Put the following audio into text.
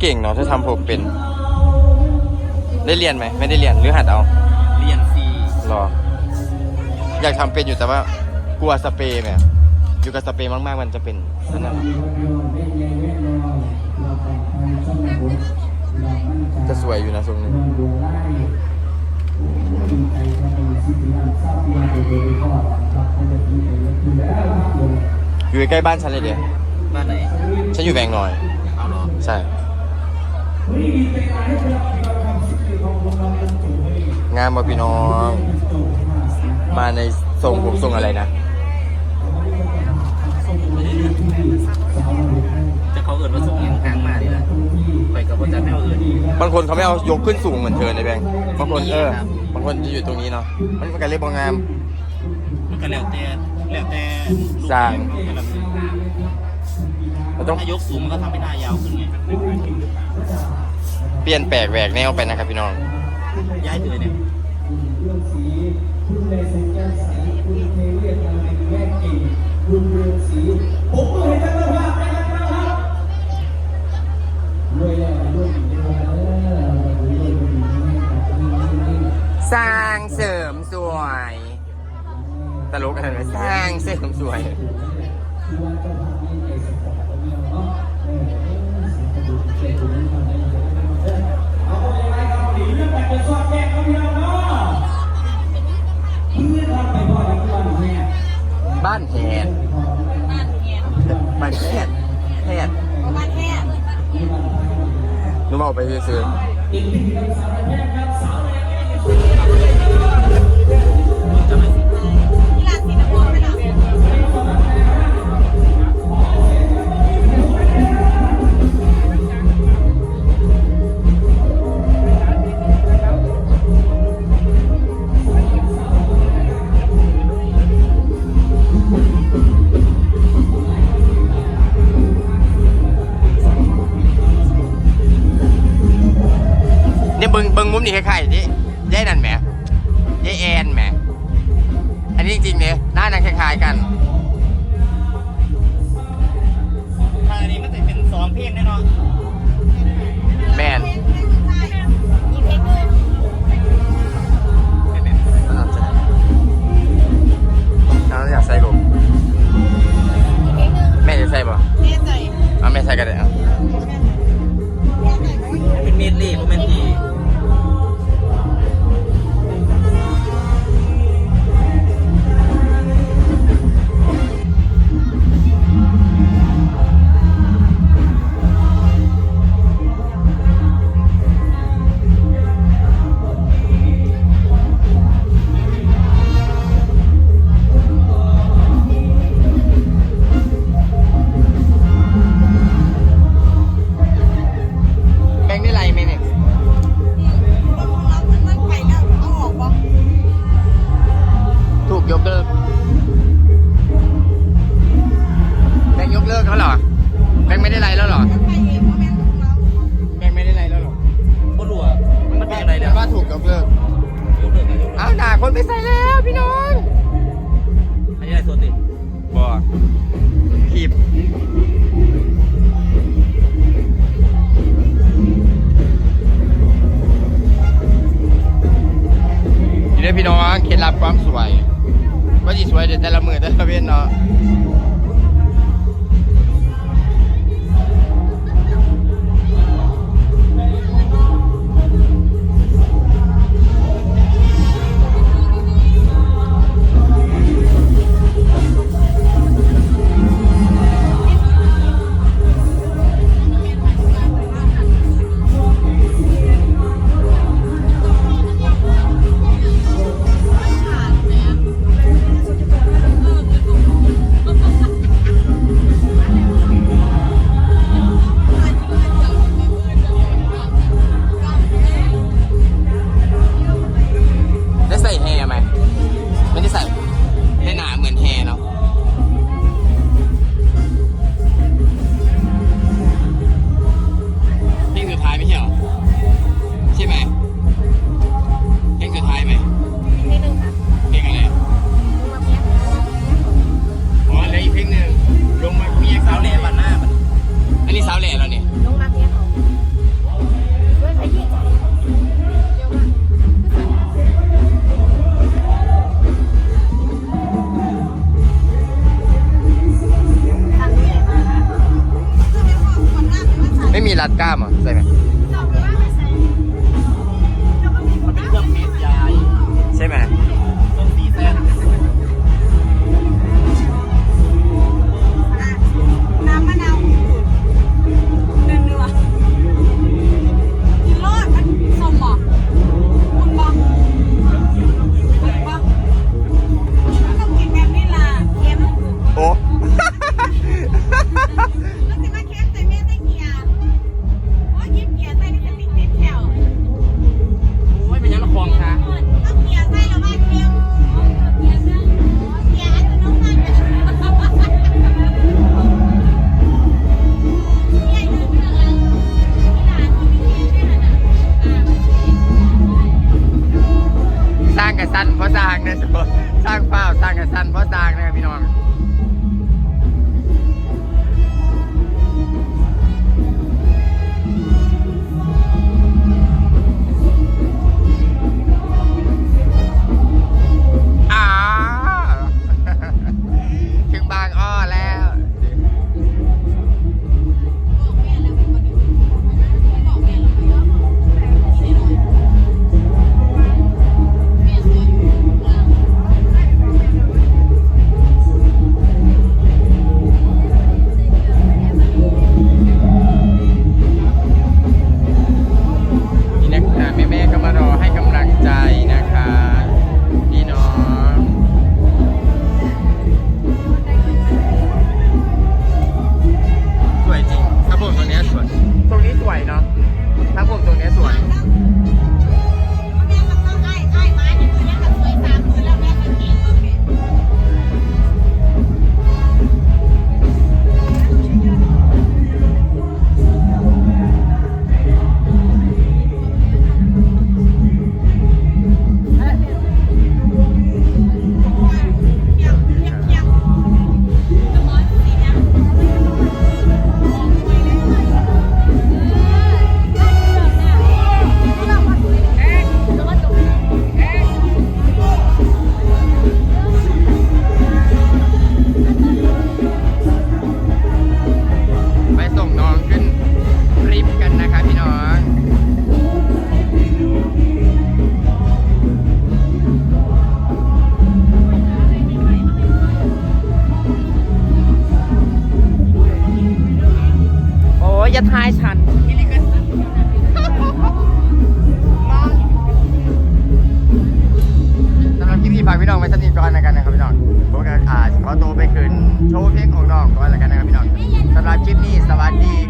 เก่งเนาะถ้าทำผมเป็น ได้เรียนไหมไม่ได้เรียนหรือหัดเอา เรียนฟรีรอ อยากทำเป็นอยู่แต่ว่ากลัวสเปรย์เนี่ยอยู่กับสเปรย์มากๆมันจะเป็นนั่นนะจะสวยอยู่นะทรงนี้อยู่ใกล้ๆบ้านฉันเลยเดียวบ้านไหน ฉันอยู่แบงค์น้อย เอาเหรอ ใช่ งามมาพี่น้อง มาในทรงผมทรงอะไรนะจะเขาเอิญว่าส่งอย่างกลางมาดิล่ะไปกับพ่อจันไม่เอาเอิญบางคนเขาไม่เอายกขึ้นสูงเหมือนเธอในแบงค์บางคนเออบางคนจะอยู่ตรงนี้เนาะมันมันก็เรียกว่างามมันก็แล้วแต่แล้วแต่ลูกสร้างแต่ละมือเราต้องถ้ายกสูงมันก็ทำให้หน้ายาวขึ้นไงเปลี่ยนแปลกแหวกแนวไปนะครับพี่น้อง ย้ายไปเลยเนี่ยส เอาไปซื้อ เนี่ยเบิ้งเบิ้งมุมนี่คล้ายๆนี่ยายนั่นแหมยายแอนแหมอันนี้จริงๆเนี่ยหน้านั่นคล้ายๆกันทางอันนี้มันจะเป็นสองเพลงแน่นอนแมนอีกเพลงหนึ่งน้องอยากใส่ลูกอีกเพลงหนึ่งแม่จะใส่ป่ะแน่ใจเอาแม่ใส่ก็ได้เอาแน่ใจโอ้ยเป็นเมดลี่โมเมนทีแคนไปใส่แล้วพี่น้องอันนี้อะไรส่วนติบอคีบนี่ด้วยพี่น้องเคล็ดลับความสวยว่าจีสวยเดี๋ยวแต่ละมือแต่ละเว้นเนาะ รัดกล้ามอะใช่ไหม need.